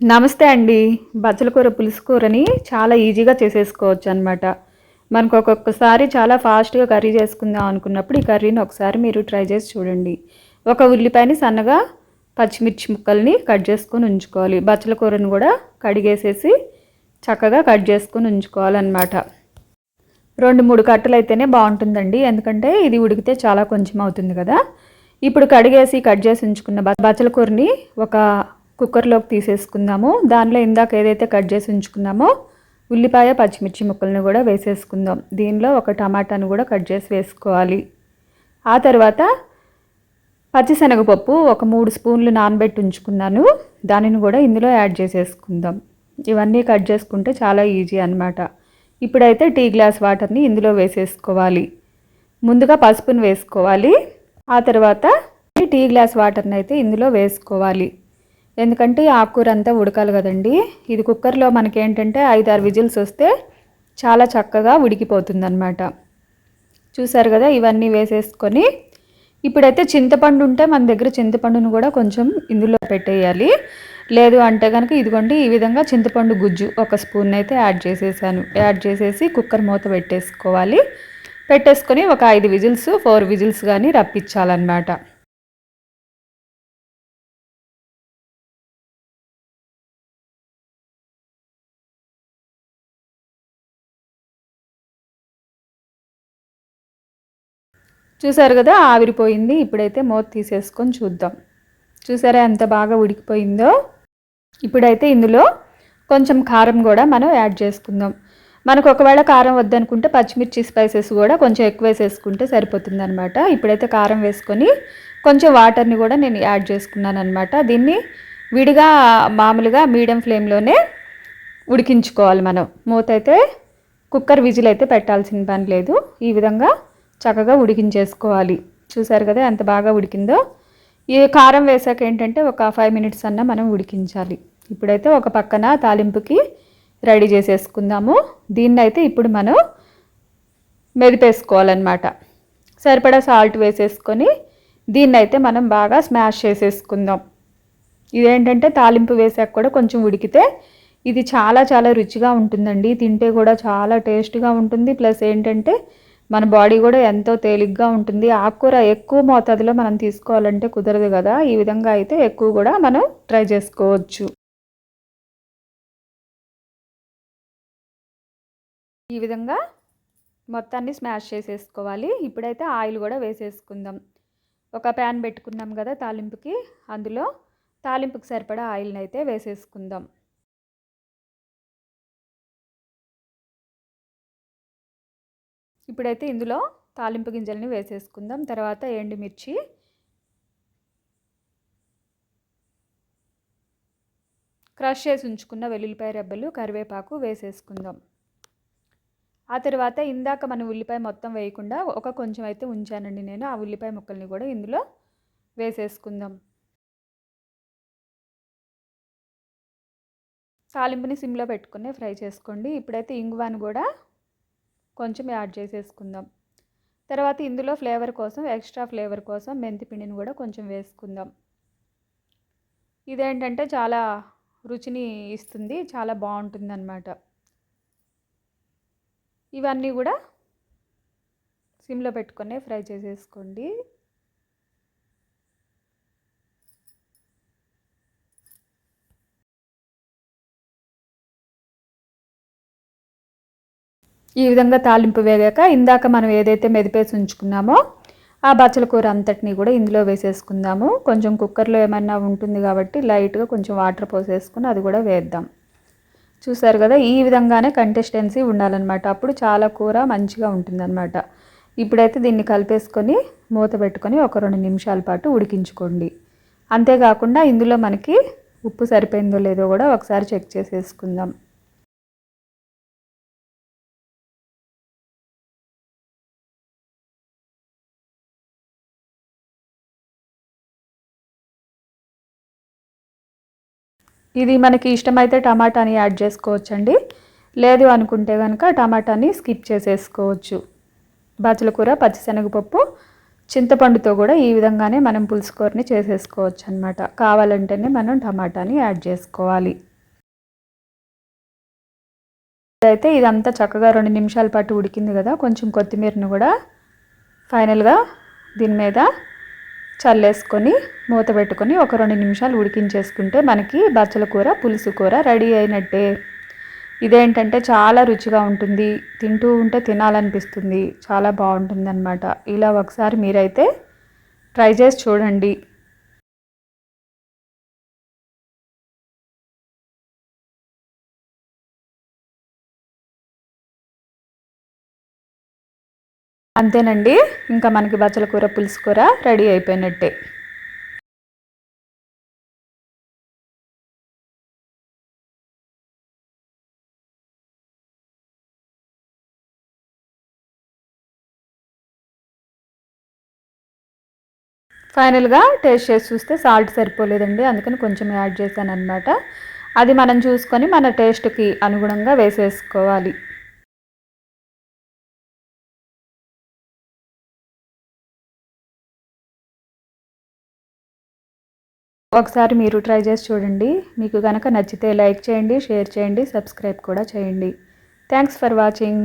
నమస్తే అండి. బచ్చల కూర పులుసు కూరని చాలా ఈజీగా చేసేసుకోవచ్చు అనమాట మనకు ఒక్కొక్కసారి చాలా ఫాస్ట్గా కర్రీ చేసుకుందాం అనుకున్నప్పుడు ఈ కర్రీని ఒకసారి మీరు ట్రై చేసి చూడండి. ఒక ఉల్లిపాయని సన్నగా పచ్చిమిర్చి ముక్కల్ని కట్ చేసుకొని ఉంచుకోవాలి. బచ్చల కూరను కూడా కడిగేసేసి చక్కగా కట్ చేసుకొని ఉంచుకోవాలన్నమాట. రెండు మూడు కట్టలు అయితేనే బాగుంటుందండి. ఎందుకంటే ఇది ఉడికితే చాలా కొంచెం అవుతుంది కదా. ఇప్పుడు కడిగేసి కట్ చేసి ఉంచుకున్న బచ్చల కూరని ఒక కుక్కర్లోకి తీసేసుకుందాము. దానిలో ఇందాక ఏదైతే కట్ చేసి ఉంచుకున్నామో ఉల్లిపాయ పచ్చిమిర్చి ముక్కలను కూడా వేసేసుకుందాం. దీనిలో ఒక టమాటాను కూడా కట్ చేసి వేసుకోవాలి. ఆ తర్వాత పచ్చిశనగపప్పు ఒక మూడు స్పూన్లు నానబెట్టి ఉంచుకున్నాను. దానిని కూడా ఇందులో యాడ్ చేసేసుకుందాం. ఇవన్నీ కట్ చేసుకుంటే చాలా ఈజీ అన్నమాట. ఇప్పుడైతే టీ గ్లాస్ వాటర్ని ఇందులో వేసేసుకోవాలి. ముందుగా పసుపును వేసుకోవాలి. ఆ తర్వాత టీ గ్లాస్ వాటర్ని అయితే ఇందులో వేసుకోవాలి. ఎందుకంటే ఈ ఆకుకూర అంతా ఉడకాలి కదండి. ఇది కుక్కర్లో మనకేంటంటే ఐదు ఆరు విజిల్స్ వస్తే చాలా చక్కగా ఉడికిపోతుంది అనమాట చూసారు కదా ఇవన్నీ వేసేసుకొని ఇప్పుడైతే చింతపండు ఉంటే మన దగ్గర చింతపండును కూడా కొంచెం ఇందులో పెట్టేయాలి. లేదు అంటే కనుక ఇదిగోండి ఈ విధంగా చింతపండు గుజ్జు ఒక స్పూన్ అయితే యాడ్ చేసేసాను. యాడ్ చేసేసి కుక్కర్ మూత పెట్టేసుకోవాలి. పెట్టేసుకొని ఒక ఐదు విజిల్స్ ఫోర్ విజిల్స్ కానీ రప్పించాలన్నమాట. చూసారు కదా ఆవిరిపోయింది. ఇప్పుడైతే మూత తీసేసుకొని చూద్దాం. చూసారా ఎంత బాగా ఉడికిపోయిందో? ఇప్పుడైతే ఇందులో కొంచెం కారం కూడా మనం యాడ్ చేసుకుందాం. మనకు ఒకవేళ కారం వద్దనుకుంటే పచ్చిమిర్చి స్పైసెస్ కూడా కొంచెం ఎక్కువ వేసేసుకుంటే సరిపోతుంది అనమాట ఇప్పుడైతే కారం వేసుకొని కొంచెం వాటర్ని కూడా నేను యాడ్ చేసుకున్నాను అనమాట దీన్ని విడిగా మామూలుగా మీడియం ఫ్లేమ్లోనే ఉడికించుకోవాలి మనం. మూత అయితే కుక్కర్ విజిల్ అయితే పెట్టాల్సిన పని లేదు. ఈ విధంగా చక్కగా ఉడికించేసుకోవాలి. చూసారు కదా ఎంత బాగా ఉడికిందో? ఈ కారం వేసాక ఏంటంటే ఒక ఫైవ్ మినిట్స్ అన్న మనం ఉడికించాలి. ఇప్పుడైతే ఒక పక్కన తాలింపుకి రెడీ చేసేసుకుందాము. దీన్ని అయితే ఇప్పుడు మనం మెదిపేసుకోవాలన్నమాట. సరిపడా సాల్ట్ వేసేసుకొని దీన్ని అయితే మనం బాగా స్మాష్ చేసేసుకుందాం. ఇదేంటంటే తాలింపు వేసాక కూడా కొంచెం ఉడికితే ఇది చాలా చాలా రుచిగా ఉంటుందండి. తింటే కూడా చాలా టేస్ట్గా ఉంటుంది. ప్లస్ ఏంటంటే మన బాడీ కూడా ఎంతో తేలిగ్గా ఉంటుంది. ఆకుకూర ఎక్కువ మోతాదులో మనం తీసుకోవాలంటే కుదరదు కదా. ఈ విధంగా అయితే ఎక్కువ కూడా మనం ట్రై చేసుకోవచ్చు. ఈ విధంగా మొత్తాన్ని స్మాష్ చేసేసుకోవాలి. ఇప్పుడైతే ఆయిల్ కూడా వేసేసుకుందాం. ఒక ప్యాన్ పెట్టుకున్నాం కదా తాలింపుకి. అందులో తాలింపుకి సరిపడా ఆయిల్ని అయితే వేసేసుకుందాం. ఇప్పుడైతే ఇందులో తాలింపు గింజల్ని వేసేసుకుందాం. తర్వాత ఎండుమిర్చి. క్రష్ చేసి ఉంచుకున్న వెల్లుల్లిపాయ రెబ్బలు కరివేపాకు వేసేసుకుందాం. ఆ తర్వాత ఇందాక మనం ఉల్లిపాయ మొత్తం వేయకుండా ఒక కొంచెం అయితే ఉంచానండి నేను. ఆ ఉల్లిపాయ ముక్కల్ని కూడా ఇందులో వేసేసుకుందాం. తాలింపుని సిమ్లో పెట్టుకుని ఫ్రై చేసుకోండి. ఇప్పుడైతే ఇంగువాను కూడా కొంచెం యాడ్ చేసేసుకుందాం. తర్వాత ఇందులో ఫ్లేవర్ కోసం ఎక్స్ట్రా ఫ్లేవర్ కోసం మెంతి పిండిని కూడా కొంచెం వేసుకుందాం. ఇదేంటంటే చాలా రుచిని ఇస్తుంది చాలా బాగుంటుంది అన్నమాట ఇవన్నీ కూడా సిమ్లో పెట్టుకొని ఫ్రై చేసేసుకోండి. ఈ విధంగా తాలింపు వేగాక ఇందాక మనం ఏదైతే మెదిపేసి ఉంచుకున్నామో ఆ బచ్చల కూర అంతటిని కూడా ఇందులో వేసేసుకుందాము. కొంచెం కుక్కర్లో ఏమన్నా ఉంటుంది కాబట్టి లైట్గా కొంచెం వాటర్ పోసేసుకుని అది కూడా వేద్దాం. చూసారు కదా ఈ విధంగానే కంటెస్టెన్సీ ఉండాలన్నమాట. అప్పుడు చాలా కూర మంచిగా ఉంటుందన్నమాట. ఇప్పుడైతే దీన్ని కలిపేసుకొని మూత పెట్టుకొని ఒక రెండు నిమిషాల పాటు ఉడికించుకోండి. అంతేకాకుండా ఇందులో మనకి ఉప్పు సరిపోయిందో లేదో కూడా ఒకసారి చెక్ చేసేసుకుందాం. ఇది మనకి ఇష్టమైతే టమాటాని యాడ్ చేసుకోవచ్చండి. లేదు అనుకుంటే కనుక టమాటాని స్కిప్ చేసేసుకోవచ్చు. బాచుల కూర పచ్చిశనగపప్పు చింతపండుతో కూడా ఈ విధంగానే మనం పులుసుకూరని చేసేసుకోవచ్చు అనమాట కావాలంటేనే మనం టమాటాని యాడ్ చేసుకోవాలి. అయితే ఇదంతా చక్కగా రెండు నిమిషాల పాటు ఉడికింది కదా కొంచెం కొత్తిమీరను కూడా ఫైనల్గా దీని మీద చల్లేసుకొని మూత పెట్టుకొని ఒక రెండు నిమిషాలు ఉడికించేసుకుంటే మనకి బచ్చల కూర పులుసు కూర రెడీ అయినట్టే. ఇదేంటంటే చాలా రుచిగా ఉంటుంది. తింటూ ఉంటే తినాలనిపిస్తుంది. చాలా బాగుంటుంది అనమాట ఇలా ఒకసారి మీరైతే ట్రై చేసి చూడండి. అంతేనండి. ఇంకా మనకి బచ్చల కూర పులుసు కూర రెడీ అయిపోయినట్టే. ఫైనల్గా టేస్ట్ చేసి చూస్తే సాల్ట్ సరిపోలేదండి. అందుకని కొంచెం యాడ్ చేశాను అనమాట అది మనం చూసుకొని మన టేస్ట్కి అనుగుణంగా వేసేసుకోవాలి. ఒకసారి మీరు ట్రై చేసి చూడండి. మీకు కనుక నచ్చితే లైక్ చేయండి షేర్ చేయండి సబ్స్క్రైబ్ కూడా చేయండి. Thanks for watching.